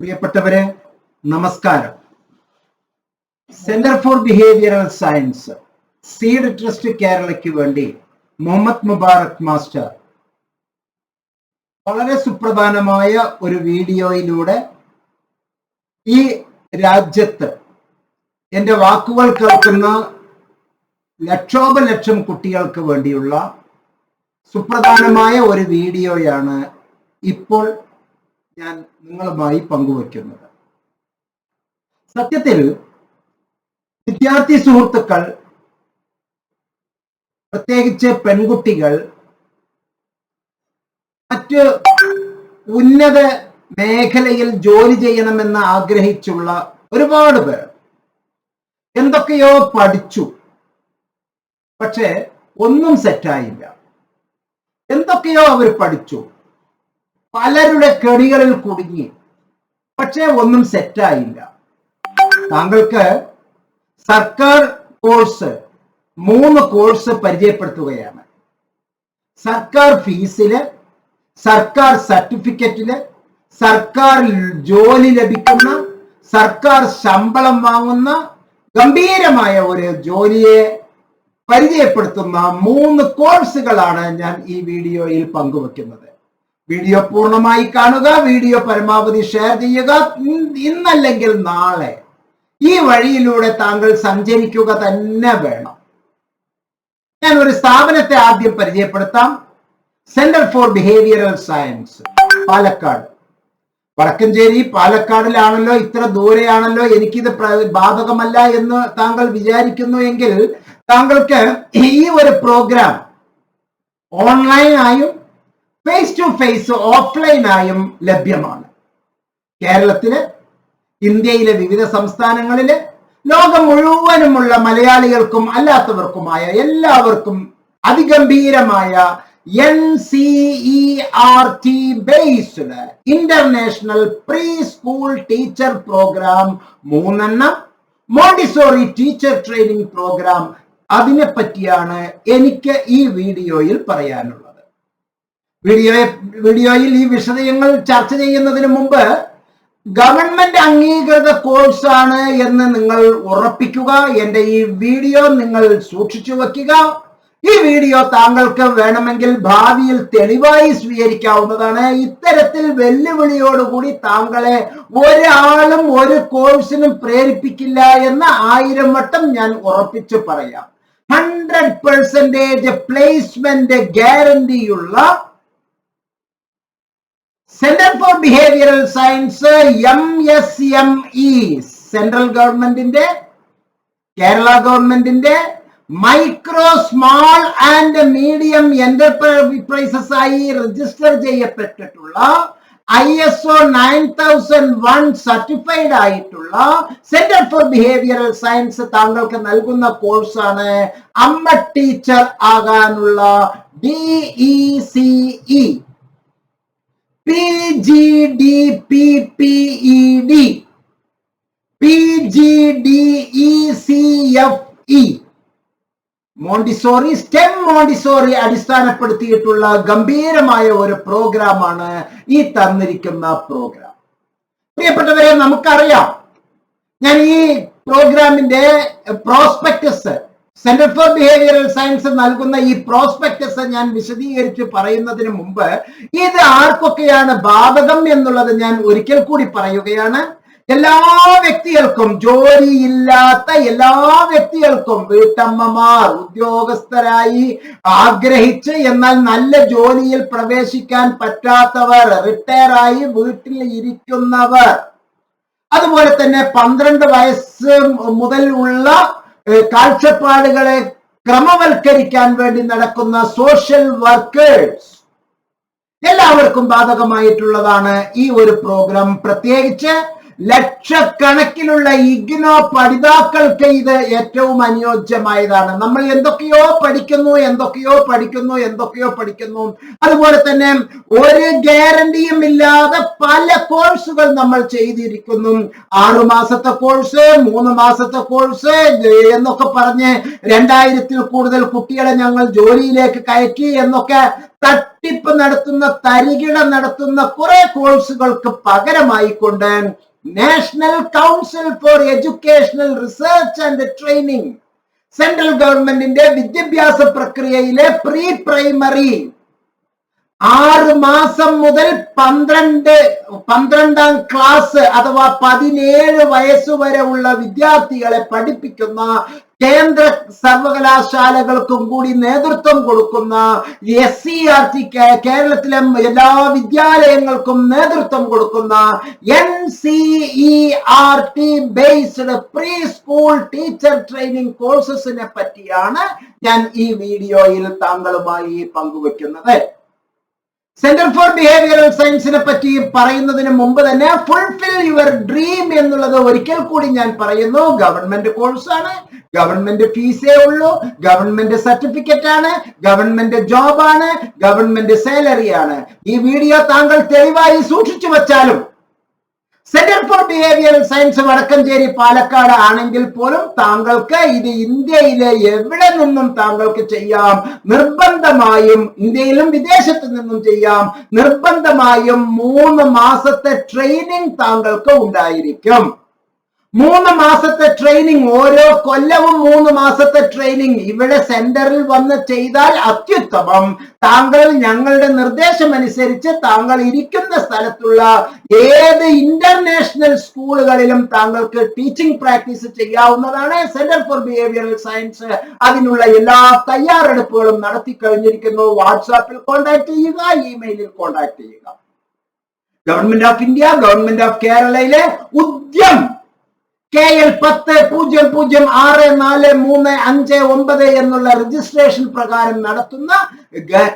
പ്രിയപ്പെട്ടവരെ നമസ്കാരം. Centre for behavioural science seed trust കേരളയ്ക്ക് വേണ്ടി മുഹമ്മദ് മുബാറക് മാസ്റ്റർ വളരെ സുപ്രധാനമായ ഒരു വീഡിയോയിലൂടെ ഈ രാജ്യത്ത് എന്റെ വാക്കുകൾ കേൾക്കുന്ന ലക്ഷോപലക്ഷം കുട്ടികൾക്ക് വേണ്ടിയുള്ള സുപ്രധാനമായ ഒരു വീഡിയോയാണ് ഇപ്പോൾ ഞാൻ നിങ്ങളുമായി പങ്കുവയ്ക്കുന്നത്. സത്യത്തിൽ വിദ്യാർത്ഥി സുഹൃത്തുക്കൾ പ്രത്യേകിച്ച് പെൺകുട്ടികൾ മറ്റ് ഉന്നത മേഖലയിൽ ജോലി ചെയ്യണമെന്ന് ആഗ്രഹിച്ചുള്ള ഒരുപാട് പേർ എന്തൊക്കെയോ പഠിച്ചു. പക്ഷെ ഒന്നും സെറ്റായില്ല എന്തൊക്കെയോ അവർ പഠിച്ചു. പലരുടെ കെണികളിൽ കുടുങ്ങി. പക്ഷേ ഒന്നും സെറ്റായില്ല താങ്കൾക്ക് സർക്കാർ കോഴ്സ് മൂന്ന് കോഴ്സ് പരിചയപ്പെടുത്തുകയാണ്. സർക്കാർ ഫീസിൽ സർക്കാർ സർട്ടിഫിക്കറ്റിൽ സർക്കാർ ജോലി ലഭിക്കുന്ന സർക്കാർ ശമ്പളം വാങ്ങുന്ന ഗംഭീരമായ ഒരു ജോലിയെ പരിചയപ്പെടുത്തുന്ന മൂന്ന് കോഴ്സുകളാണ് ഞാൻ ഈ വീഡിയോയിൽ പങ്കുവെക്കുന്നത്. വീഡിയോ പൂർണമായി കാണുക വീഡിയോ പരമാവധി ഷെയർ ചെയ്യുക. ഇന്നല്ലെങ്കിൽ നാളെ ഈ വഴിയിലൂടെ താങ്കൾ സഞ്ചരിക്കുക തന്നെ വേണം. ഞാൻ ഒരു സ്ഥാപനത്തെ ആദ്യം പരിചയപ്പെടുത്താം. Centre for behavioural science Palakkad. Vadakkanchery പാലക്കാടിലാണല്ലോ ഇത്ര ദൂരെയാണല്ലോ എനിക്കിത് ബാധകമല്ല എന്ന് താങ്കൾ വിചാരിക്കുന്നു എങ്കിൽ താങ്കൾക്ക് ഈ ഒരു പ്രോഗ്രാം ഓൺലൈനായും ഫേസ് ഓഫ്ലൈനായും ലഭ്യമാണ്. കേരളത്തിൽ ഇന്ത്യയിലെ വിവിധ സംസ്ഥാനങ്ങളിൽ ലോകം മുഴുവനുമുള്ള മലയാളികൾക്കും അല്ലാത്തവർക്കുമായ എല്ലാവർക്കും അതിഗംഭീരമായ N C R T based international pre school teacher programme മൂന്നെണ്ണം. മോണ്ടിസോറി ടീച്ചർ ട്രെയിനിങ് പ്രോഗ്രാം അതിനെ പറ്റിയാണ് എനിക്ക് ഈ വീഡിയോയിൽ പറയാനുള്ളത്. വീഡിയോ വീഡിയോയിൽ ഈ വിഷയങ്ങൾ ചർച്ച ചെയ്യുന്നതിന് മുമ്പ് ഗവൺമെന്റ് അംഗീകൃത കോഴ്സാണ് എന്ന് നിങ്ങൾ ഉറപ്പിക്കുക. എന്റെ ഈ വീഡിയോ നിങ്ങൾ സൂക്ഷിച്ചു വെക്കുക ഈ വീഡിയോ താങ്കൾക്ക് വേണമെങ്കിൽ ഭാവിയിൽ തെളിവായി സ്വീകരിക്കാവുന്നതാണ്. ഇത്തരത്തിൽ വെല്ലുവിളിയോടുകൂടി താങ്കളെ ഒരാളും ഒരു കോഴ്സിനും പ്രേരിപ്പിക്കില്ല എന്ന് ആയിരം വട്ടം ഞാൻ ഉറപ്പിച്ചു പറയാം. Hundred percentage placement ഗ്യാരണ്ടിയുള്ള centre for behavioural science M S M E central ഗവൺമെന്റിന്റെ കേരള ഗവൺമെന്റിന്റെ micro small and medium enterprises ആയി register ചെയ്യപ്പെട്ടിട്ടുള്ള I S O nine thousand one certified ആയിട്ടുള്ള സെന്റർ ഫോർ ബിഹേവിയറൽ സയൻസ് താങ്കൾക്ക് നൽകുന്ന കോഴ്സാണ് അമ്മ ടീച്ചർ ആകാനുള്ള D E C E P G D P P E D P G D E C F E Montessori STEM Montessori അടിസ്ഥാനപ്പെടുത്തിയിട്ടുള്ള ഗംഭീരമായ ഒരു പ്രോഗ്രാമാണ് ഈ തന്നിരിക്കുന്ന പ്രോഗ്രാം. പ്രിയപ്പെട്ടവരെ നമുക്കറിയാം. ഞാൻ ഈ പ്രോഗ്രാമിന്റെ prospectus centre for behavioural science നൽകുന്ന ഈ പ്രോസ്പെക്ടസ് ഞാൻ വിശദീകരിച്ച് പറയുന്നതിന് മുമ്പ് ഇത് ആർക്കൊക്കെയാണ് ബാധകം എന്നുള്ളത് ഞാൻ ഒരിക്കൽ കൂടി പറയുകയാണ്. എല്ലാ വ്യക്തികൾക്കും ജോലിയില്ലാത്ത എല്ലാ വ്യക്തികൾക്കും വീട്ടമ്മമാർ ഉദ്യോഗസ്ഥരായി ആഗ്രഹിച്ച് എന്നാൽ നല്ല ജോലിയിൽ പ്രവേശിക്കാൻ പറ്റാത്തവർ റിട്ടയറായി വീട്ടിൽ ഇരിക്കുന്നവർ. അതുപോലെ തന്നെ പന്ത്രണ്ട് വയസ്സ് മുതൽ ഉള്ള കാഴ്ചപ്പാടുകളെ ക്രമവൽക്കരിക്കാൻ വേണ്ടി നടക്കുന്ന സോഷ്യൽ വർക്കേഴ്സ് എല്ലാവർക്കും ബാധകമായിട്ടുള്ളതാണ് ഈ ഒരു പ്രോഗ്രാം പ്രത്യേകിച്ച് ലക്ഷക്കണക്കിലുള്ള ഇഗ്നോ പഠിതാക്കൾക്ക് ഇത് ഏറ്റവും അനുയോജ്യമായതാണ്. നമ്മൾ എന്തൊക്കെയോ പഠിക്കുന്നു എന്തൊക്കെയോ പഠിക്കുന്നു എന്തൊക്കെയോ പഠിക്കുന്നു. അതുപോലെ തന്നെ ഒരു ഗ്യാരണ്ടിയും ഇല്ലാതെ പല കോഴ്സുകൾ നമ്മൾ ചെയ്തിരിക്കുന്നു. ആറു മാസത്തെ കോഴ്സ് മൂന്ന് മാസത്തെ കോഴ്സ് എന്നൊക്കെ പറഞ്ഞ് രണ്ടായിരത്തിൽ കൂടുതൽ കുട്ടികളെ ഞങ്ങൾ ജോലിയിലേക്ക് കയറ്റി എന്നൊക്കെ തട്ടിപ്പ് നടത്തുന്ന തരികിട നടത്തുന്ന കുറെ കോഴ്സുകൾക്ക് പകരമായിക്കൊണ്ട് national council for educational research and training central ഗവൺമെന്റിന്റെ വിദ്യാഭ്യാസ പ്രക്രിയയിലെ പ്രീ പ്രൈമറി ആറ് മാസം മുതൽ പന്ത്രണ്ട് പന്ത്രണ്ടാം ക്ലാസ് അഥവാ പതിനേഴ് വയസ്സുവരെ ഉള്ള വിദ്യാർത്ഥികളെ പഠിപ്പിക്കുന്ന കേന്ദ്ര സർവകലാശാലകൾക്കും കൂടി നേതൃത്വം കൊടുക്കുന്ന എസ് സി ആർ ടി കേരളത്തിലെ എല്ലാ വിദ്യാലയങ്ങൾക്കും നേതൃത്വം കൊടുക്കുന്ന N C E R T based pre school teacher training കോഴ്സസിനെ പറ്റിയാണ് ഞാൻ ഈ വീഡിയോയിൽ താങ്കളുമായി പങ്കുവെക്കുന്നത്. സെന്റർ ഫോർ ബിഹേവിയറൽ സയൻസിനെ പറ്റി പറയുന്നതിന് മുമ്പ് തന്നെ ഫുൾഫിൽ യുവർ ഡ്രീം എന്നുള്ളത് ഒരിക്കൽ കൂടി ഞാൻ പറയുന്നു. ഗവൺമെന്റ് കോഴ്സാണ് ഗവൺമെന്റ് ഫീസേ ഉള്ളൂ. ഗവൺമെന്റ് സർട്ടിഫിക്കറ്റ് ആണ്. ഗവൺമെന്റ് ജോബാണ് ഗവൺമെന്റ് സാലറി ആണ്. ഈ വീഡിയോ താങ്കൾ തെളിവായി സൂക്ഷിച്ചു വച്ചാലും centre for behavioural science Vadakkanchery Palakkad ആണെങ്കിൽ പോലും താങ്കൾക്ക് ഇത് ഇന്ത്യയിലെ എവിടെ നിന്നും താങ്കൾക്ക് ചെയ്യാം? നിർബന്ധമായും ഇന്ത്യയിലും വിദേശത്ത് നിന്നും ചെയ്യാം. നിർബന്ധമായും മൂന്ന് മാസത്തെ ട്രെയിനിങ് താങ്കൾക്ക് ഉണ്ടായിരിക്കും. മൂന്ന് മാസത്തെ ട്രെയിനിങ് ഓരോ കൊല്ലവും മൂന്ന് മാസത്തെ ട്രെയിനിങ് ഇവിടെ സെന്ററിൽ വന്ന് ചെയ്താൽ അത്യുത്തമം. താങ്കൾ ഞങ്ങളുടെ നിർദ്ദേശം അനുസരിച്ച് താങ്കൾ ഇരിക്കുന്ന സ്ഥലത്തുള്ള ഏത് ഇന്റർനാഷണൽ സ്കൂളുകളിലും താങ്കൾക്ക് ടീച്ചിങ് പ്രാക്ടീസ് ചെയ്യാവുന്നതാണ് സെന്റർ ഫോർ ബിഹേവിയറൽ സയൻസ് അതിനുള്ള എല്ലാ തയ്യാറെടുപ്പുകളും നടത്തി കഴിഞ്ഞിരിക്കുന്നു. വാട്സാപ്പിൽ കോൺടാക്ട് ചെയ്യുക ഇമെയിലിൽ കോൺടാക്ട് ചെയ്യുക. Government of India government of കേരളയിലെ Udyam K L പത്ത് പൂജ്യം പൂജ്യം ആറ് നാല് മൂന്ന് അഞ്ച് ഒമ്പത് എന്നുള്ള രജിസ്ട്രേഷൻ പ്രകാരം നടത്തുന്ന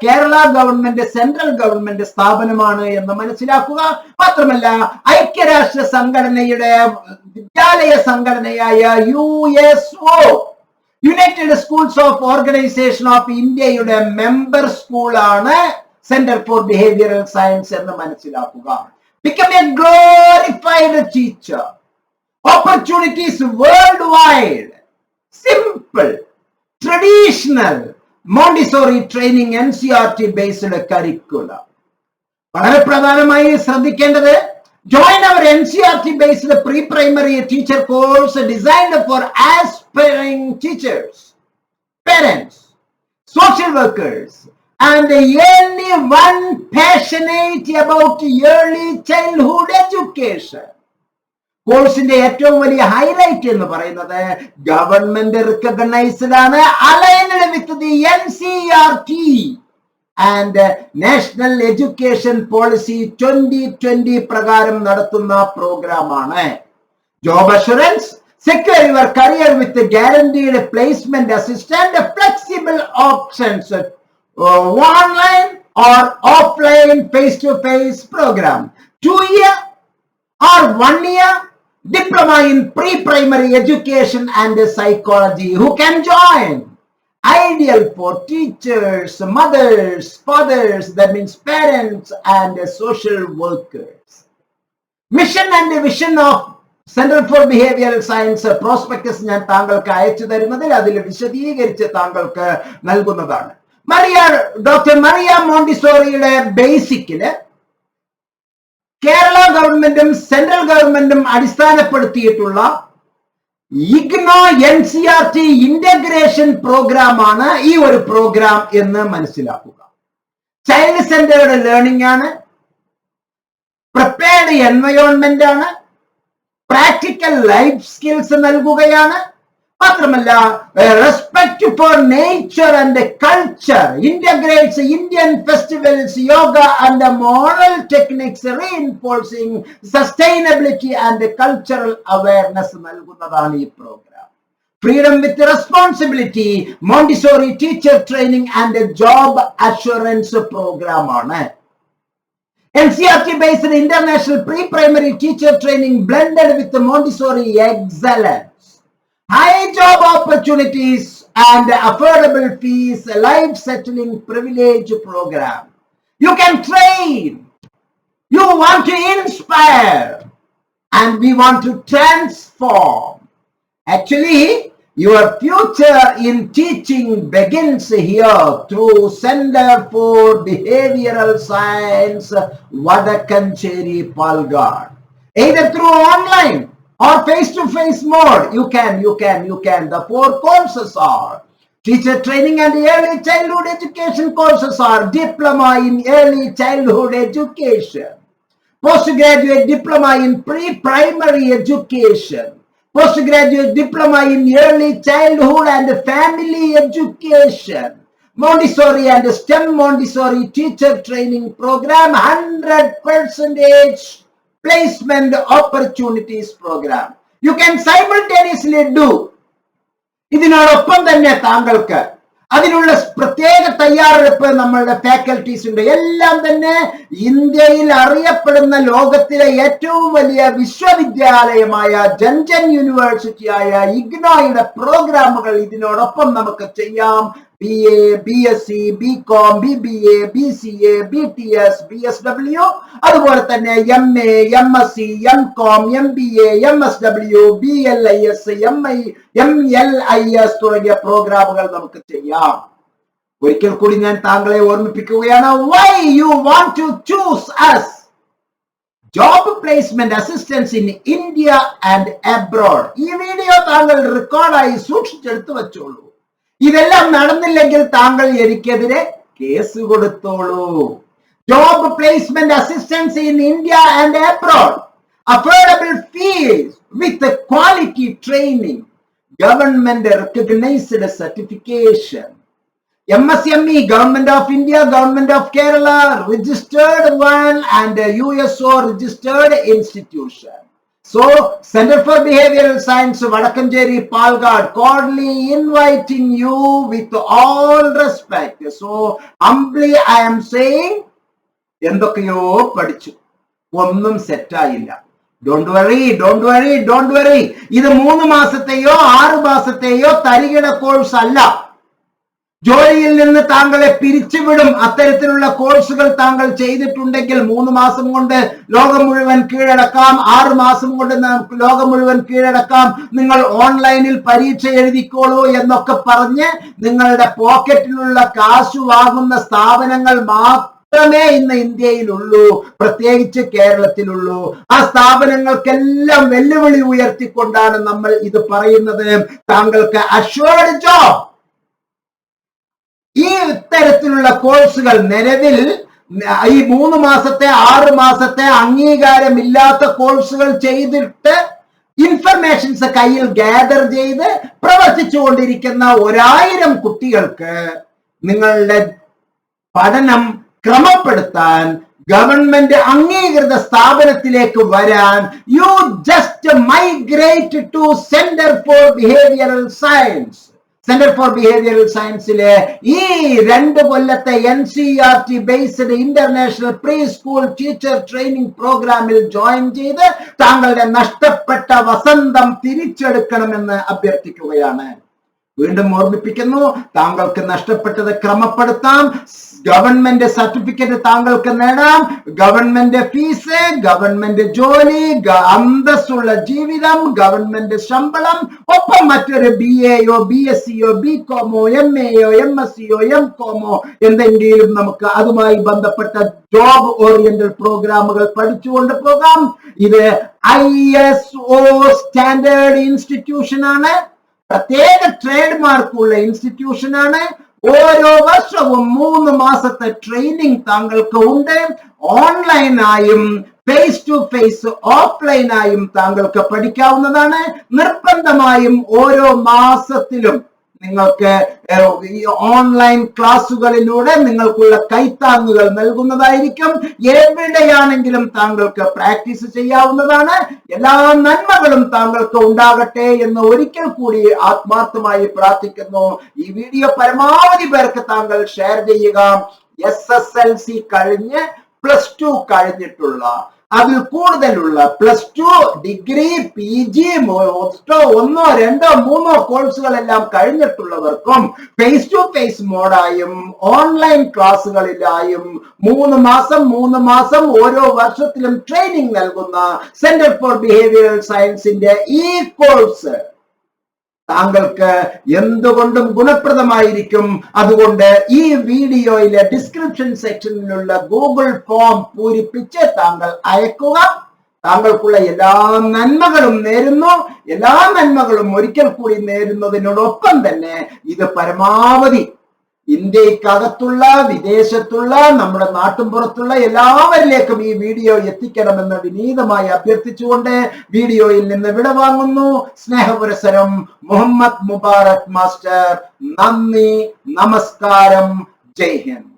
കേരള ഗവൺമെന്റ് സെൻട്രൽ ഗവൺമെന്റ് സ്ഥാപനമാണ് എന്ന് മനസ്സിലാക്കുക. മാത്രമല്ല ഐക്യരാഷ്ട്ര സംഘടനയുടെ വിദ്യാലയ സംഘടനയായ U S O united schools of organisation of ഇന്ത്യയുടെ മെമ്പർ സ്കൂളാണ് സെന്റർ ഫോർ ബിഹേവിയറൽ സയൻസ് എന്ന് മനസ്സിലാക്കുക. Become a glorified teacher opportunities worldwide. Simple, traditional, Montessori training NCRT based curriculum. വളരെ പ്രധാനമായി ശ്രദ്ധിക്കേണ്ടത് join our N C R T based pre primary teacher course designed for aspiring teachers parents, social workers, and anyone passionate about early childhood education. കോഴ്സിന്റെ ഏറ്റവും വലിയ highlight എന്ന് പറയുന്നത് government recognised ആണ് aligned with the N C R T and national education policy twenty twenty പ്രകാരം നടത്തുന്ന പ്രോഗ്രാമാണ് job assurance secure your career with guaranteed placement assistant flexible options online or offline face to face programme two year or one year diploma in pre-primary education and psychology who can join ideal for teachers mothers fathers that means parents and social workers mission and vision of centre for behavioural science prospectus ഞാൻ താങ്കൾക്ക് അയച്ചു തരുന്നതിൽ അതിൽ വിശദീകരിച്ച് താങ്കൾക്ക് നൽകുന്നതാണ് Maria doctor Maria മോണ്ടിസോറിയുടെ ബേസിക്കിൽ കേരള ഗവൺമെന്റും സെൻട്രൽ ഗവൺമെന്റും അടിസ്ഥാനപ്പെടുത്തിയിട്ടുള്ള IGNOU N C R T integration programme ആണ് ഈ ഒരു പ്രോഗ്രാം എന്ന് മനസ്സിലാക്കുക. ചൈൽഡ് സെന്ററുടെ ലേണിംഗ് ആണ് പ്രിപ്പയർഡ് എൻവയോൺമെന്റ് ആണ് പ്രാക്ടിക്കൽ ലൈഫ് സ്കിൽസ് നൽകുകയാണ് മാത്രമല്ല respect for nature and culture integrates Indian festivals yoga and moral techniques reinforcing sustainability and cultural awareness നൽകുന്നതാണ് ഈ programme freedom with responsibility Montessori teacher training and job assurance programme ആണ്. NCRT based international pre-primary teacher training blended with the Montessori excellence. High job opportunities and affordable fees, a life settling privilege program. You can train. You want to inspire. And we want to transform. Actually, your future in teaching begins here through Center for Behavioral Science, Vadakancheri Palgad. Either through online or face-to-face mode, you can, you can, you can. The four courses are Teacher training and early childhood education courses are diploma in early childhood education, postgraduate diploma in pre-primary education, postgraduate diploma in early childhood and family education, Montessori and STEM Montessori teacher training program, 100 percentage placement opportunities programme you can simultaneously do ഇതിനോടൊപ്പം തന്നെ താങ്കൾക്ക് അതിനുള്ള പ്രത്യേക തയ്യാറെടുപ്പ് നമ്മളുടെ faculties ഉണ്ട്. എല്ലാം തന്നെ ഇന്ത്യയിൽ അറിയപ്പെടുന്ന ലോകത്തിലെ ഏറ്റവും വലിയ വിശ്വവിദ്യാലയമായ ജൻജൻ യൂണിവേഴ്സിറ്റിയായ ഇഗ്നോയുടെ പ്രോഗ്രാമുകൾ ഇതിനോടൊപ്പം നമുക്ക് ചെയ്യാം. B A B S C B com B B A B C A B T S B S W അതുപോലെ തന്നെ M A M S C M com M B A M S W B L I S M I M L I S തുടങ്ങിയ പ്രോഗ്രാമുകൾ നമുക്ക് ചെയ്യാം. ഒരിക്കൽ കൂടി ഞാൻ താങ്കളെ ഓർമ്മിപ്പിക്കുകയാണ്. Why you want to choose us job placement assistance in India and abroad ഈ വീഡിയോ താങ്കൾ റെക്കോർഡായി സൂക്ഷിച്ചെടുത്ത് വെച്ചോളൂ. ഇതെല്ലാം നടന്നില്ലെങ്കിൽ താങ്കൾ എനിക്കെതിരെ കേസ് കൊടുത്തോളൂ. Job placement assistance in India and abroad affordable fees with quality training government recognised certification M S M E government of India government of Kerala registered registered and U S O registered institution. So, Center for Behavioral Science, Vadakanjeri, Palgad, cordially inviting you with all respect. So, humbly I am saying, എന്തൊക്കെയോ പഠിച്ചു ഒന്നും സെറ്റായില്ല don't worry don't worry don't worry ഇത് മൂന്ന് മാസത്തെയോ ആറ് മാസത്തെയോ തരികിട course അല്ല ജോലിയിൽ നിന്ന് താങ്കളെ പിരിച്ചുവിടും. അത്തരത്തിലുള്ള കോഴ്സുകൾ താങ്കൾ ചെയ്തിട്ടുണ്ടെങ്കിൽ മൂന്ന് മാസം കൊണ്ട് ലോകം മുഴുവൻ കീഴടക്കാം. ആറ് മാസം കൊണ്ട് നമുക്ക് ലോകം മുഴുവൻ കീഴടക്കാം. നിങ്ങൾ ഓൺലൈനിൽ പരീക്ഷ എഴുതിക്കോളൂ എന്നൊക്കെ പറഞ്ഞ് നിങ്ങളുടെ പോക്കറ്റിലുള്ള കാശ് വാങ്ങുന്ന സ്ഥാപനങ്ങൾ മാത്രമേ ഇന്ന് ഇന്ത്യയിലുള്ളൂ. പ്രത്യേകിച്ച് കേരളത്തിലുള്ളൂ. ആ സ്ഥാപനങ്ങൾക്കെല്ലാം വെല്ലുവിളി ഉയർത്തിക്കൊണ്ടാണ് നമ്മൾ ഇത് പറയുന്നത്. താങ്കൾക്ക് അഷ്വേർഡ് ജോബ് ഈ ഇത്തരത്തിലുള്ള കോഴ്സുകൾ നിലവിൽ ഈ മൂന്ന് മാസത്തെ ആറ് മാസത്തെ അംഗീകാരമില്ലാത്ത കോഴ്സുകൾ ചെയ്തിട്ട് ഇൻഫർമേഷൻസ് കയ്യിൽ ഗ്യാദർ ചെയ്ത് പ്രവർത്തിച്ചു കൊണ്ടിരിക്കുന്ന ഒരായിരം കുട്ടികൾക്ക് നിങ്ങളുടെ പഠനം ക്രമപ്പെടുത്താൻ ഗവൺമെന്റ് അംഗീകൃത സ്ഥാപനത്തിലേക്ക് വരാൻ you just migrate to centre for behavioural science centre for behavioural സയൻസിലെ ഈ രണ്ട് കൊല്ലത്തെ N C R T based international preschool teacher training പ്രോഗ്രാമിൽ ജോയിൻ ചെയ്ത് താങ്കളുടെ നഷ്ടപ്പെട്ട വസന്തം തിരിച്ചെടുക്കണമെന്ന് അഭ്യർത്ഥിക്കുകയാണ്. വീണ്ടും ഓർമ്മിപ്പിക്കുന്നു താങ്കൾക്ക് നഷ്ടപ്പെട്ടത് ക്രമപ്പെടുത്താം. ഗവൺമെന്റ് സർട്ടിഫിക്കറ്റ് താങ്കൾക്ക് നേടാം. ഗവൺമെന്റ് ഫീസ് ഗവൺമെന്റ് ജോലി അന്തസ്സുള്ള ജീവിതം ഗവൺമെന്റ് ശമ്പളം ഒപ്പം മറ്റൊരു ബി എയോ ബി എസ് സിയോ ബി കോമോ എം എയോ എം എസ് സിയോ എം കോമോ എന്തെങ്കിലും നമുക്ക് അതുമായി ബന്ധപ്പെട്ട ജോബ് ഓറിയന്റൽ പ്രോഗ്രാമുകൾ പഠിച്ചുകൊണ്ട് പോകാം. ഇത് I S O standard institution ആണ്. പ്രത്യേക ട്രേഡ് മാർക്കുള്ള ഇൻസ്റ്റിറ്റ്യൂഷൻ ആണ്. ഓരോ വർഷവും മൂന്ന് മാസത്തെ ട്രെയിനിങ് താങ്കൾക്ക് ഉണ്ട്. ഓൺലൈനായും ഫേസ് ടു ഫേസ് ഓഫ്ലൈനായും താങ്കൾക്ക് പഠിക്കാവുന്നതാണ്. നിർബന്ധമായും ഓരോ മാസത്തിലും നിങ്ങൾക്ക് ഈ ഓൺലൈൻ ക്ലാസ്സുകളിലൂടെ നിങ്ങൾക്കുള്ള കൈത്താങ്ങുകൾ നൽകുന്നതായിരിക്കും. എവിടെയാണെങ്കിലും താങ്കൾക്ക് പ്രാക്ടീസ് ചെയ്യാവുന്നതാണ്. എല്ലാ നന്മകളും താങ്കൾക്ക് ഉണ്ടാകട്ടെ എന്ന് ഒരിക്കൽ കൂടി ആത്മാർത്ഥമായി പ്രാർത്ഥിക്കുന്നു. ഈ വീഡിയോ പരമാവധി പേർക്ക് താങ്കൾ ഷെയർ ചെയ്യുക. എസ് എസ് എൽ സി കഴിഞ്ഞ് പ്ലസ് ടു കഴിഞ്ഞിട്ടുള്ള അതിൽ കൂടുതലുള്ള plus two degree P G ഒന്നോ രണ്ടോ മൂന്നോ കോഴ്സുകളെല്ലാം കഴിഞ്ഞിട്ടുള്ളവർക്കും ഫേസ് ടു ഫേസ് മോഡായും ഓൺലൈൻ ക്ലാസ്സുകളിലായും മൂന്ന് മാസം മൂന്ന് മാസം ഓരോ വർഷത്തിലും ട്രെയിനിങ് നൽകുന്ന സെന്റർ ഫോർ ബിഹേവിയറൽ സയൻസിന്റെ ഈ കോഴ്സ് താങ്കൾക്ക് എന്തുകൊണ്ടും ഗുണപ്രദമായിരിക്കും? അതുകൊണ്ട് ഈ വീഡിയോയിലെ ഡിസ്ക്രിപ്ഷൻ സെക്ഷനിലുള്ള ഗൂഗിൾ ഫോം പൂരിപ്പിച്ച് താങ്കൾ അയക്കുക. താങ്കൾക്കുള്ള എല്ലാ നന്മകളും നേരുന്നു. എല്ലാ നന്മകളും ഒരിക്കൽ കൂടി നേരുന്നതിനോടൊപ്പം തന്നെ ഇത് പരമാവധി ഇന്ത്യക്കകത്തുള്ള വിദേശത്തുള്ള നമ്മുടെ നാട്ടുംപുറത്തുള്ള എല്ലാവരിലേക്കും ഈ വീഡിയോ എത്തിക്കണമെന്ന് വിനീതമായി അഭ്യർത്ഥിച്ചുകൊണ്ട് വീഡിയോയിൽ നിന്ന് വിടവാങ്ങുന്നു. സ്നേഹപുരസരം മുഹമ്മദ് മുബാറക് മാസ്റ്റർ. നന്ദി നമസ്കാരം. ജയ് ഹിന്ദ്.